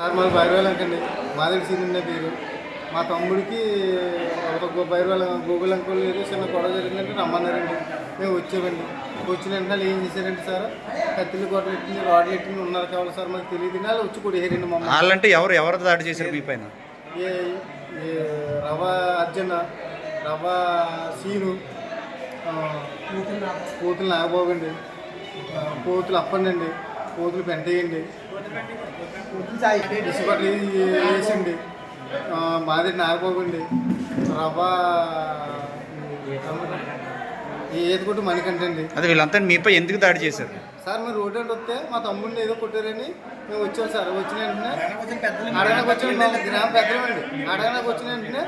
Sir మాది బైరవేలంకండి మాదిరి senior పేరు. మా తమ్ముడికి ఒక బైరవేల గూగుల్ అంకుల్ ఏదో చిన్న గొడవ జరిగిందంటే రమ్మన్నారండి. మేము వచ్చామండి. వచ్చిన వెంటనే ఏం చేశారంటే సార్ కత్తిలు గొడవ పెట్టింది రాడ్లు పెట్టింది ఉన్నారు కావాలి సార్ మాకు తెలియదు. వాళ్ళు వచ్చి కొట్టేయారండి మమ్మల్ని. వాళ్ళంటే ఎవరు ఎవరు దాడి చేశారు మీ పైన? ఏ ఏ రవ అర్జున రవ సీను ఆ, కోతులు నాగబాబు. అండి. కోతులు అప్పండి కోతులు పెంటయ్యండి ఇసుపట్ల వేసండి ఆ, మాది నాగబాబు అండి రవ ఏది కొట్టు మణికంటండి అదే వీళ్ళంతా మీపై ఎందుకు దాడి చేశారు? సార్ మీరు రోడ్డు అంటే వస్తే మా తమ్ముడిని ఏదో కొట్టారని మేము వచ్చాం సార్. వచ్చిన వెంటనే అడగడానికి వచ్చిన గ్రామ పెద్దలండి అడగడానికి వచ్చిన వెంటనే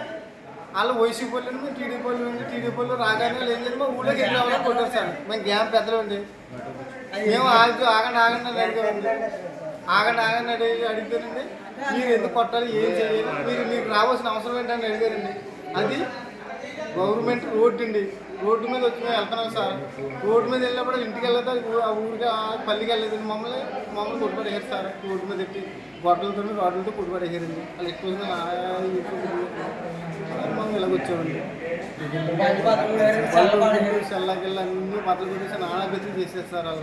వాళ్ళు వైసీపీ వాళ్ళు మేము టీడీపీ వాళ్ళు టీడీపీ వాళ్ళు రాగానే వాళ్ళు ఏం చేయాలి మా ఊళ్ళోకి ఎక్కడ రావాలో కొట్టారు సార్. మేము గ్రామ పెద్దలు అండి. మేము ఆగి ఆగండి ఆగండి అడిగామండి ఆగండి ఆగండి. అడిగి అడిగితేనండి మీరు ఎందుకు కొట్టాలి ఏం చేయాలి మీరు మీకు రావాల్సిన అవసరం ఏంటని అడిగారండి. అది గవర్నమెంట్ రోడ్డు అండి. రోడ్డు మీద వచ్చి మేము వెళ్తున్నాం సార్. రోడ్డు మీద వెళ్ళినప్పుడు ఇంటికి వెళ్ళదు ఆ ఊరికి ఆ పల్లికి వెళ్ళలేదు మమ్మల్ని మమ్మల్ని కొట్టుబడేసారు సార్. రోడ్డు మీద ఎట్టి గొడ్డలతో రాడ్లతో కొట్టుబడేసారండి వాళ్ళు ఎక్కువ మమ్మల్ని ఇలాగొచ్చామండి చల్లగిల్ల అన్ని బట్టలు కొట్టేసి నానా చేసేస్తారు వాళ్ళు